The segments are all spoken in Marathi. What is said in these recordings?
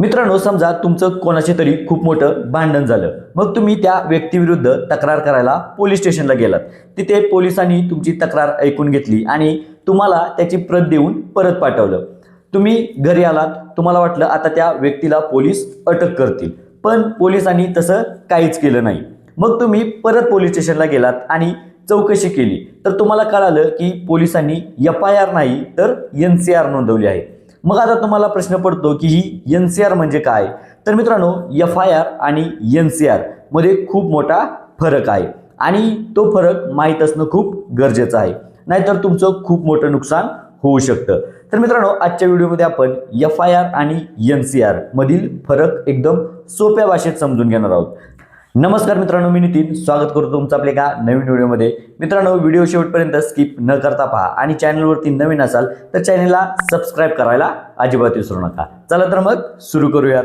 मित्रांनो समजा तुमचं कोणाशी तरी खूप मोठं भांडण झालं. मग तुम्ही त्या व्यक्तीविरुद्ध तक्रार करायला पोलीस स्टेशनला गेलात. तिथे पोलिसांनी तुमची तक्रार ऐकून घेतली आणि तुम्हाला त्याची प्रत देऊन परत पाठवलं. तुम्ही घरी आलात तुम्हाला वाटलं आता त्या व्यक्तीला पोलीस अटक करतील. पण पोलिसांनी तसं काहीच केलं नाही. मग तुम्ही परत पोलीस स्टेशनला गेलात आणि चौकशी केली. तर तुम्हाला कळालं की पोलिसांनी एफ आय आर नाही तर एन सी आर नोंदवली आहे. मग आता तुम्हाला प्रश्न पडतो की ही एन सी आर म्हणजे काय? तर मित्रांनो एफ आय आर आणि एन सी आरमध्ये खूप मोठा फरक आहे. आणि तो फरक माहीत असणं खूप गरजेचं आहे. नाहीतर तुमचं खूप मोठं नुकसान होऊ शकतं. तर मित्रांनो आजच्या व्हिडिओमध्ये आपण एफ आय आर आणि एन सी आर मधील फरक एकदम सोप्या भाषेत समजून घेणार आहोत. नमस्कार मित्रांनो मी नितीन. स्वागत करतो तुमचं आपल्या एका नवीन व्हिडिओमध्ये. मित्रांनो व्हिडिओ शेवटपर्यंत स्किप न करता पहा आणि चॅनलवरती नवीन असाल तर चॅनलला सबस्क्राईब करायला अजिबात विसरू नका. चला तर मग सुरू करूयात.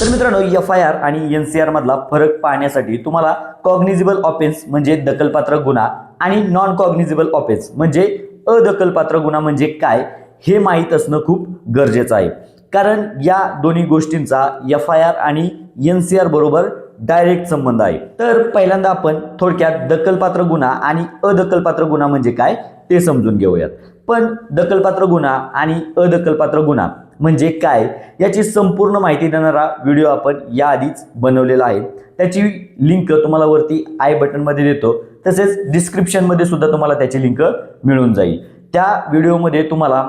तर मित्रांनो एफ आय आर आणि एन सी आर मधला फरक पाहण्यासाठी तुम्हाला कॉग्निझिबल ऑफेन्स म्हणजे दखलपात्र गुन्हा आणि नॉन कॉग्निझिबल ऑफेन्स म्हणजे अदखलपात्र गुन्हा म्हणजे काय? हे माहीत असणं खूप गरजेचं आहे. कारण या दोन्ही गोष्टींचा एफ आय आर आणि एन सी आर बरोबर डायरेक्ट संबंध आहे. तर पहिल्यांदा आपण थोडक्यात दखलपात्र गुन्हा आणि अदखलपात्र गुन्हा म्हणजे काय ते समजून घेऊयात. पण दखलपात्र गुन्हा आणि अदखलपात्र गुन्हा म्हणजे काय याची संपूर्ण माहिती देणारा व्हिडिओ आपण याआधीच बनवलेला आहे. त्याची लिंक तुम्हाला वरती आय बटनमध्ये देतो. तसेच डिस्क्रिप्शनमध्ये सुद्धा तुम्हाला त्याची लिंक मिळून जाईल. त्या व्हिडिओमध्ये तुम्हाला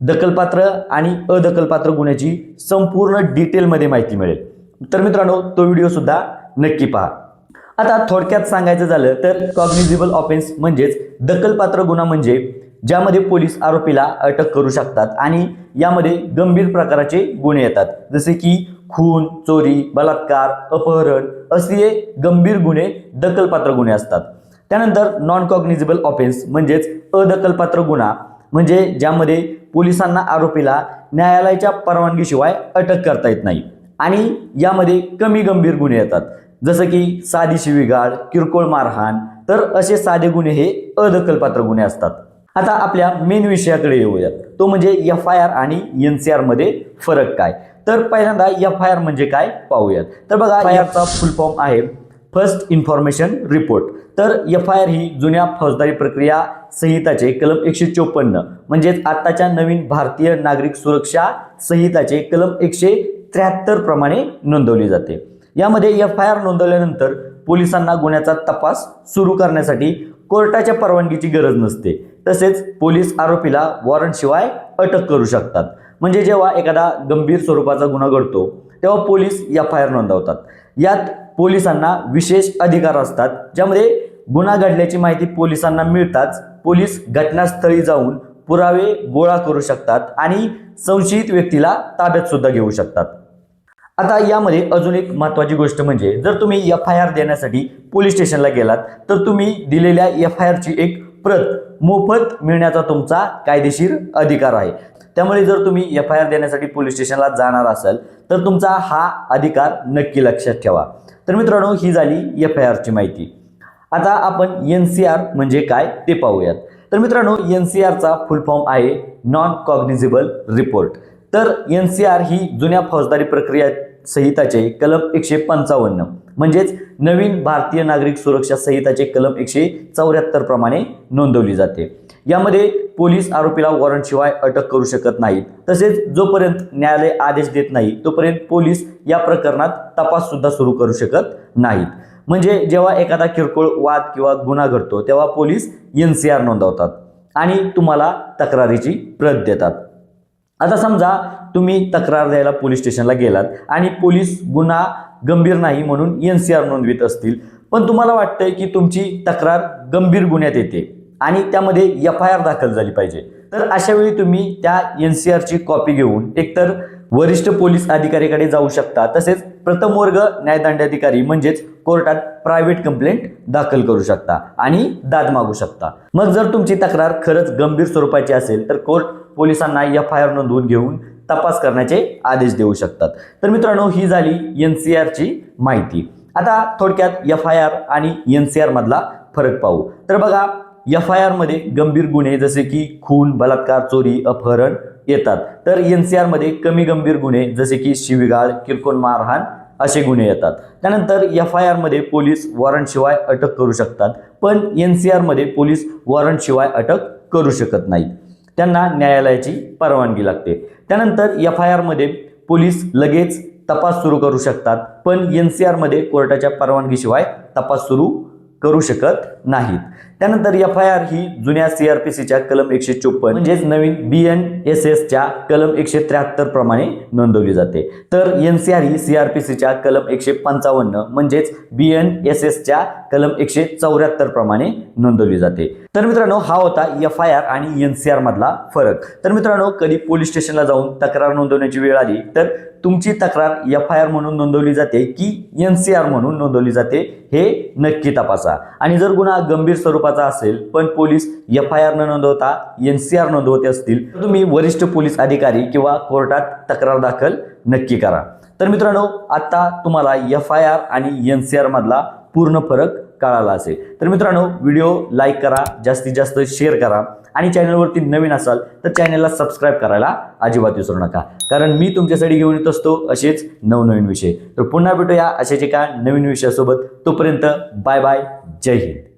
दखलपात्र आणि अदखलपात्र गुन्ह्याची संपूर्ण डिटेलमध्ये माहिती मिळेल. तर मित्रांनो तो व्हिडिओसुद्धा नक्की पहा. आता थोडक्यात सांगायचं झालं तर कॉग्निझिबल ऑफेन्स म्हणजेच दखलपात्र गुन्हा म्हणजे ज्यामध्ये पोलीस आरोपीला अटक करू शकतात आणि यामध्ये गंभीर प्रकाराचे गुन्हे येतात. जसे की खून चोरी बलात्कार अपहरण असे गंभीर गुन्हे दखलपात्र गुन्हे असतात. त्यानंतर नॉन कॉग्निझिबल ऑफेन्स म्हणजेच अदखलपात्र गुन्हा म्हणजे ज्यामध्ये पोलिसांना आरोपीला न्यायालयाच्या परवानगीशिवाय अटक करता येत नाही. आणि यामध्ये कमी गंभीर गुन्हे येतात. जसं की साधी शिवीगाळ किरकोळ मारहाण तर असे साधे गुन्हे हे अदखलपात्र गुन्हे असतात. आता आपल्या मेन विषयाकडे येऊयात. तो म्हणजे एफ आय आर आणि एन सी आरमध्ये फरक काय? तर पहिल्यांदा एफ आय आर म्हणजे काय? पाहूयात. तर बघा एफ आय आरचा फुल फॉर्म आहे. First information report. तर एफ आय आर ही जुन्या फौजदारी प्रक्रिया संहिताचे कलम एकशे चोपन्न म्हणजेच आत्ताच्या नवीन भारतीय नागरिक सुरक्षा संहिताचे कलम एकशे त्र्याहत्तर प्रमाणे नोंदवली जाते. यामध्ये एफ आय आर नोंदवल्यानंतर पोलिसांना गुन्ह्याचा तपास सुरू करण्यासाठी कोर्टाच्या परवानगीची गरज नसते. तसेच पोलीस आरोपीला वॉरंटशिवाय अटक करू शकतात. म्हणजे जेव्हा एखादा गंभीर स्वरूपाचा गुन्हा घडतो तेव्हा पोलीस एफ आय आर नोंदवतात. यात पोलिसांना विशेष अधिकार असतात. ज्यामध्ये गुन्हा घडल्याची माहिती पोलिसांना मिळताच पोलीस घटनास्थळी जाऊन पुरावे गोळा करू शकतात आणि संशयित व्यक्तीला ताब्यात सुद्धा घेऊ शकतात. आता यामध्ये अजून एक महत्त्वाची गोष्ट म्हणजे जर तुम्ही एफ आय आर देण्यासाठी पोलीस स्टेशनला गेलात तर तुम्ही दिलेल्या एफ आय आरची एक प्रत मोफत मिळण्याचा तुमचा कायदेशीर अधिकार आहे. त्यामुळे जर तुम्ही एफ आय आर देण्यासाठी पोलीस स्टेशनला जाणार असाल तर तुमचा हा अधिकार नक्की लक्षात ठेवा. तर मित्रांनो ही झाली एफ आय आरची माहिती. आता आपण एन सी आर म्हणजे काय ते पाहूयात. तर मित्रांनो एन सी आरचा फुल फॉर्म आहे नॉन कॉग्निझिबल रिपोर्ट तर एन सी आर ही जुन्या फौजदारी प्रक्रिया संहिताचे कलम एकशे पंचावन्न. म्हणजेच नवीन भारतीय नागरिक सुरक्षा संहिताचे कलम एकशे चौऱ्याहत्तर प्रमाणे नोंदवली जाते. यामध्ये पोलीस आरोपीला वॉरंटशिवाय अटक करू शकत नाहीत. तसेच जोपर्यंत न्यायालय आदेश देत नाही तोपर्यंत पोलीस या प्रकरणात तपास सुद्धा सुरू करू शकत नाहीत. म्हणजे जेव्हा एखादा किरकोळ वाद किंवा गुन्हा घडतो तेव्हा पोलीस एन सी आर नोंदवतात आणि तुम्हाला तक्रारीची प्रत देतात. आता समजा तुम्ही तक्रार द्यायला पोलीस स्टेशनला गेलात आणि पोलीस गुन्हा गंभीर नाही म्हणून एन सी आर नोंदवित असतील पण तुम्हाला वाटतंय की तुमची तक्रार गंभीर गुन्ह्यात येते आणि त्यामध्ये एफ आय आर दाखल झाली पाहिजे तर अशा वेळी तुम्ही त्या एन सी आरची कॉपी घेऊन एकतर वरिष्ठ पोलीस अधिकाऱ्याकडे जाऊ शकता तसेच प्रथम वर्ग न्यायदंडाधिकारी म्हणजेच कोर्टात प्रायव्हेट कंप्लेंट दाखल करू शकता आणि दाद मागू शकता. मग जर तुमची तक्रार खरंच गंभीर स्वरूपाची असेल तर कोर्ट पोलिसांना एफ आय आर नोंदवून घेऊन तपास करण्याचे आदेश देऊ शकतात. तर मित्रांनो ही झाली एन सी आरची माहिती. आता थोडक्यात एफ आय आर आणि एन सी आर मधला फरक पाहू. तर बघा एफ आय आरमध्ये गंभीर गुन्हे जसे की खून बलात्कार चोरी अपहरण येतात. तर एन सी आरमध्ये कमी गंभीर गुन्हे जसे की शिवीगाळ किरकोळ मारहाण असे गुन्हे येतात. त्यानंतर एफ आय आरमध्ये पोलीस वॉरंटशिवाय अटक करू शकतात पण एन सी आरमध्ये पोलीस वॉरंटशिवाय अटक करू शकत नाहीत. त्यांना न्यायालयाची परवानगी लागते. त्यानंतर एफ आय आरमध्ये पोलीस लगेच तपास सुरू करू शकतात पण एन सी आरमध्ये कोर्टाच्या परवानगीशिवाय तपास सुरू करू शकत नाहीत. त्यानंतर एफ आय आर ही जुन्या सीआरपीसीच्या कलम एकशे चोपन्न म्हणजेच नवीन बी एन एस एसच्या कलम एकशे त्र्याहत्तर प्रमाणे नोंदवली जाते. तर एन सी आर ही सीआरपीसीच्या कलम एकशे पंचावन्न म्हणजेच बी एन एस एसच्या कलम एकशे चौऱ्याहत्तर प्रमाणे नोंदवली जाते. तर मित्रांनो हा होता एफ आय आर आणि एन सी आर मधला फरक. तर मित्रांनो कधी पोलीस स्टेशनला जाऊन तक्रार नोंदवण्याची वेळ आली तर तुमची तक्रार एफ आय आर म्हणून नोंदवली जाते की एन सी आर म्हणून नोंदवली जाते हे नक्की तपासा. आणि जर गुन्हा गंभीर स्वरूपाचा असेल पण पोलीस एफ आय आर न नोंदवता एन सी आर नोंदवते असतील तर तुम्ही वरिष्ठ पोलीस अधिकारी किंवा कोर्टात तक्रार दाखल नक्की करा. तर मित्रांनो आता तुम्हाला एफ आय आर आणि एन सी आर मधला पूर्ण फरक कळाला असेल. तर मित्रांनो व्हिडिओ लाईक करा जास्तीत जास्त शेअर करा आणि चॅनलवरती नवीन असाल तर चॅनलला सबस्क्राईब करायला अजिबात विसरू नका. कारण मी तुमच्यासाठी घेऊन येत असतो असेच नवनवीन विषय. तर पुन्हा भेटूया अशाच एका नवीन विषयासोबत. तोपर्यंत बाय बाय जय हिंद.